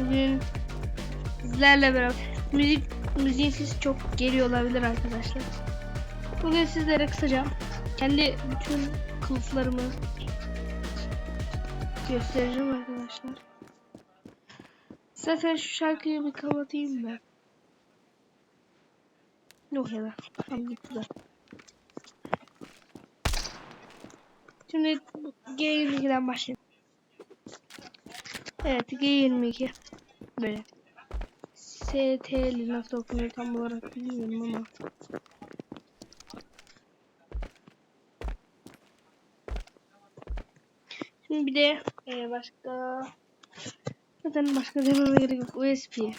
Bugün sizlerle beraber müzik sesi çok geliyor olabilir arkadaşlar. Bugün sizlere kısaca kendi bütün kılıflarımı göstereceğim arkadaşlar. Zaten şu şarkıyı bir kapatayım ben. Yok ya da. Tamam de. Şimdi G22'den başlayalım. Evet G22 böyle. ST'li nasıl okunuyor tam olarak bilmiyorum ama. Şimdi bir de e, başka zaten başka dememe gerek yok. USB.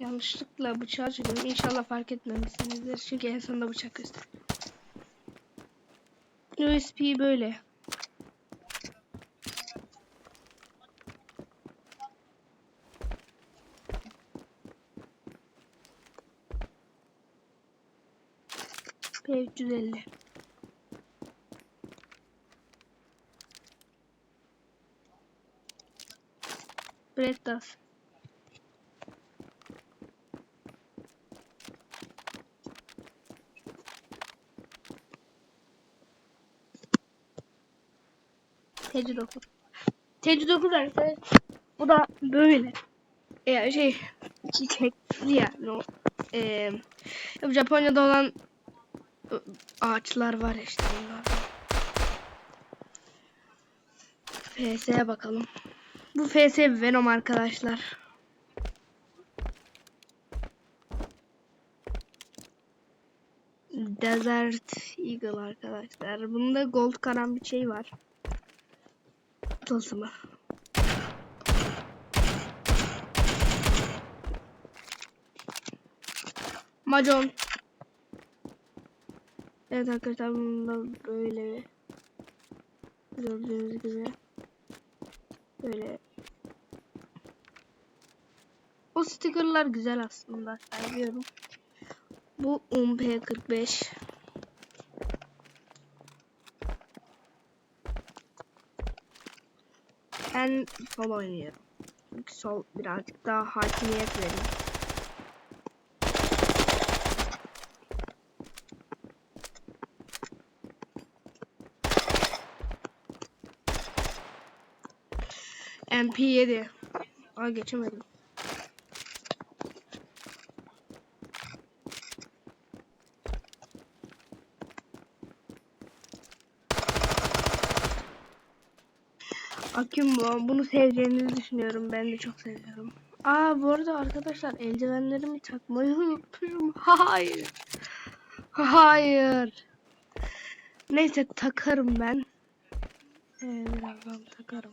Yanlışlıkla bıçağı çekiyorum. İnşallah fark etmemişsinizdir. Çünkü en sonunda bıçak göster. USB böyle. P350. Red Dot. Tecrübe okur. Tecrübe okur arkadaşlar. Bu da böyle. Ya şey çiçekli yani o. Ee, Japonya'da olan ağaçlar var işte bunlar. FS'ye bakalım. Bu FS Venom arkadaşlar. Desert Eagle arkadaşlar. Bunda gold karan bir şey var. Tılsımı. Macon. Evet arkadaşlar bunda böyle gördüğünüz gibi böyle o stickerlar güzel aslında seviyorum. Bu UMP45 Ben sol oynuyorum. Çünkü sol birazcık daha hakimiyet veriyor. MP7. Aa geçemedim. Aküm bu. Bunu seveceğinizi düşünüyorum. Ben de çok seviyorum. Aa bu arada arkadaşlar eldivenlerimi takmayı unutmuşum. Hayır. Hayır. Neyse takarım ben. Ee, birazdan takarım.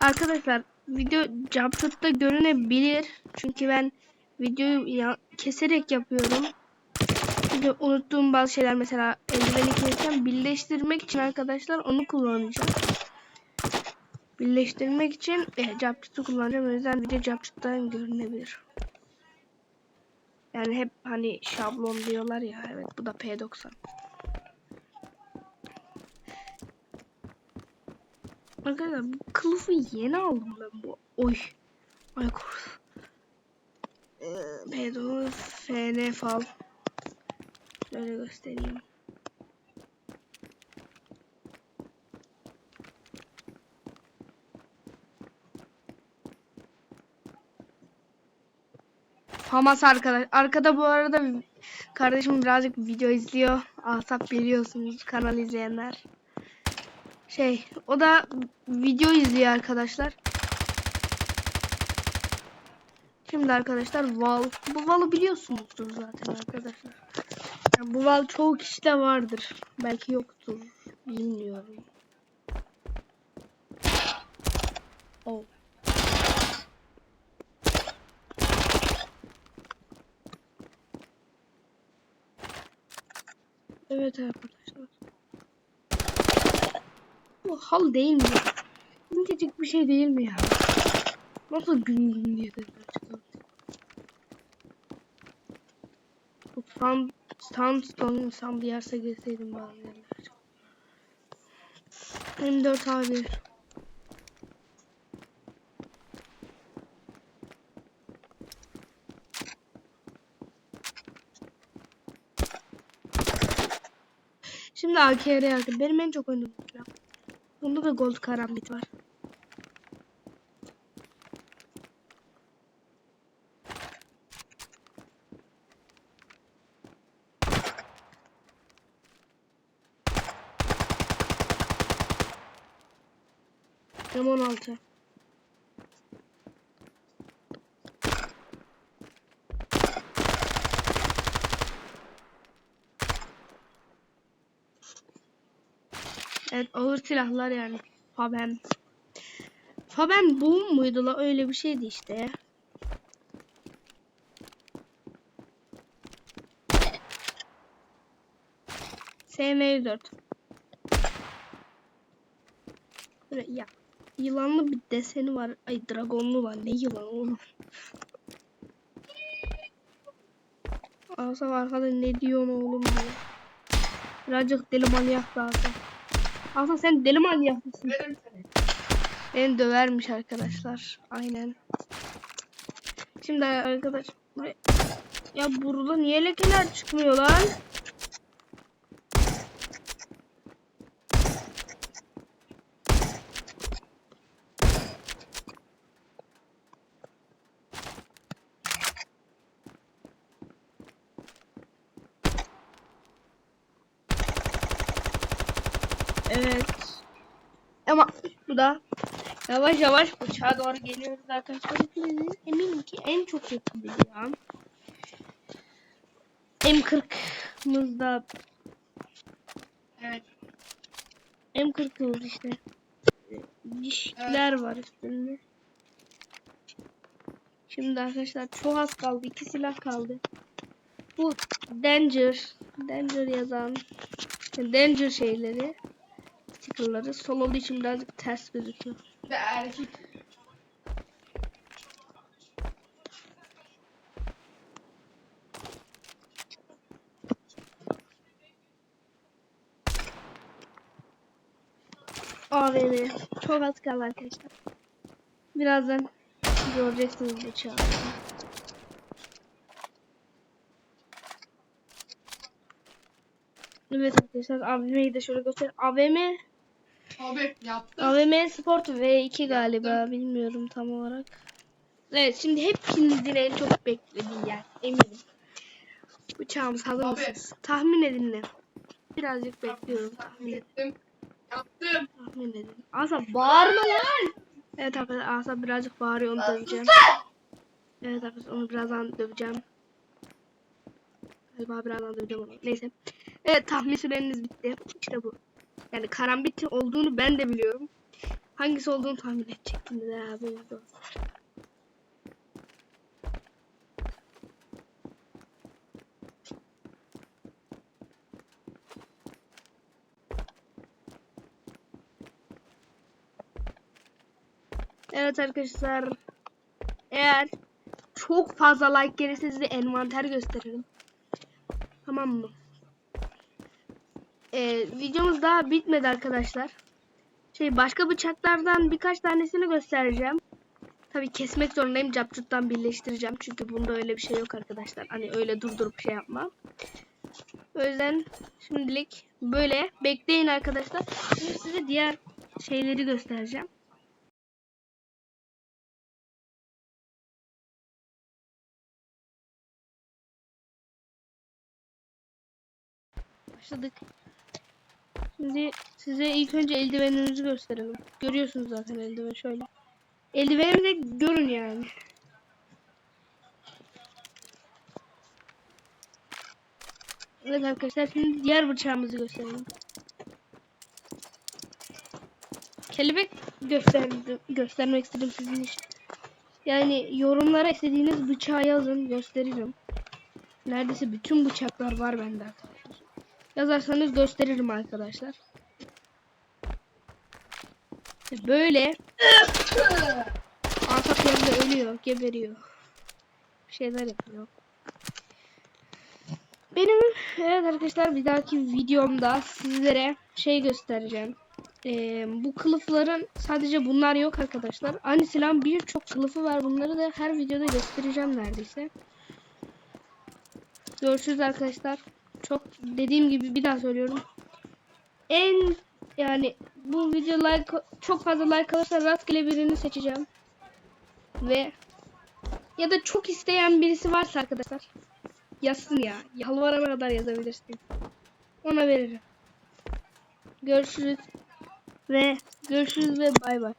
Arkadaşlar video jumpshot'ta görünebilir. Çünkü ben videoyu ya- keserek yapıyorum. Çünkü unuttuğum bazı şeyler mesela eldiveni keseceğim. Birleştirmek için arkadaşlar onu kullanacağım. Birleştirmek için e, jumpshot'ı kullanacağım. O yüzden video jumpshot'tan görünebilir. Yani hep hani şablon diyorlar ya. Evet bu da P90. Arkadaşlar bu kılıfı yeni aldım ben bu. Oy. Ay korusun. Ee, P9 FN fal. Şöyle göstereyim. Hamas arkadaş. Arkada bu arada kardeşim birazcık video izliyor. Asap biliyorsunuz kanal izleyenler. Şey, o da video izliyor arkadaşlar. Şimdi arkadaşlar Val. Bu Val'ı biliyorsunuzdur zaten arkadaşlar. Yani bu Val çoğu kişide vardır. Belki yoktur. Bilmiyorum. Oh. Evet arkadaşlar. Bu hal değil mi? İncecik bir şey değil mi ya? Nasıl gün gün diye dediler çıkardı. Bu tam Sandstone insan bir yerse girseydim bazı yerler. M4 abi. Şimdi AKR yakın. Benim en çok öndüm. Bunda da gold karambit var. M16. Evet ağır silahlar yani. Faben. Faben boom muydu la öyle bir şeydi işte. SM4. Böyle ya yılanlı bir deseni var. Ay dragonlu var. Ne yılan oğlum. Asaf arkada ne diyorsun oğlum diye. Birazcık deli manyak da Asaf. Asaf sen deli? Verim seni. Beni dövermiş arkadaşlar. Aynen. Şimdi arkadaş buraya... Ya burada niye lekeler çıkmıyor lan? Evet. Ama bu da yavaş yavaş bıçağa doğru geliyoruz arkadaşlar. Hepimizin eminim ki en çok yapabilen M40'mızda Evet. M40'ımız işte. Dişler var üstünde. Şimdi arkadaşlar çok az kaldı. iki silah kaldı. Bu Danger. Danger yazan. Danger şeyleri. Stickerları. Sol olduğu için birazcık ters gözüküyor. De erkek. AVM. Çok az kaldı arkadaşlar. Birazdan göreceksiniz bıçağı. Evet arkadaşlar AVM'yi de şöyle göster. AVM Abi yaptım. AVM Sport V2 galiba bilmiyorum tam olarak. Evet şimdi hepinizin en çok beklediği yer eminim. Bıçağımız hazır mısınız? Tahmin edin ne? Birazcık bekliyorum tahmin. Ettim. Yaptım. Tahmin edin. Asap bağırma lan. Evet arkadaşlar Asap birazcık bağırıyor onu döveceğim. Evet arkadaşlar onu birazdan döveceğim. Galiba birazdan döveceğim onu. Neyse. Evet tahmin süreniz bitti. İşte bu. Yani karambit olduğunu ben de biliyorum. Hangisi olduğunu tahmin edecektiniz abi. Evet arkadaşlar. Eğer çok fazla like gelirse size envanter gösteririm. Tamam mı? Ee, videomuz daha bitmedi arkadaşlar. Şey başka bıçaklardan birkaç tanesini göstereceğim. Tabii kesmek zorundayım. Capcut'tan birleştireceğim. Çünkü bunda öyle bir şey yok arkadaşlar. Hani öyle durdurup şey yapma. O yüzden şimdilik böyle. Bekleyin arkadaşlar. Şimdi size diğer şeyleri göstereceğim. Başladık. Şimdi size ilk önce eldivenimizi gösterelim. Görüyorsunuz zaten eldiven şöyle. Eldivenimi de görün yani. Evet arkadaşlar şimdi diğer bıçağımızı gösterelim. Kelebek gösterdim, göstermek istedim sizin için. Yani yorumlara istediğiniz bıçağı yazın gösteririm. Neredeyse bütün bıçaklar var bende arkadaşlar. Yazarsanız gösteririm arkadaşlar. Böyle Asap yerde ölüyor, geberiyor. Bir şeyler yapıyor. Benim evet arkadaşlar bir dahaki videomda sizlere şey göstereceğim. Ee, bu kılıfların sadece bunlar yok arkadaşlar. Aynı birçok kılıfı var. Bunları da her videoda göstereceğim neredeyse. Görüşürüz arkadaşlar. Çok dediğim gibi bir daha söylüyorum. en yani bu video like çok fazla like alırsa rastgele birini seçeceğim. Ve ya da çok isteyen birisi varsa arkadaşlar yazsın ya. Yalvarana kadar yazabilirsin. Ona veririm. Görüşürüz ve görüşürüz ve bay bay.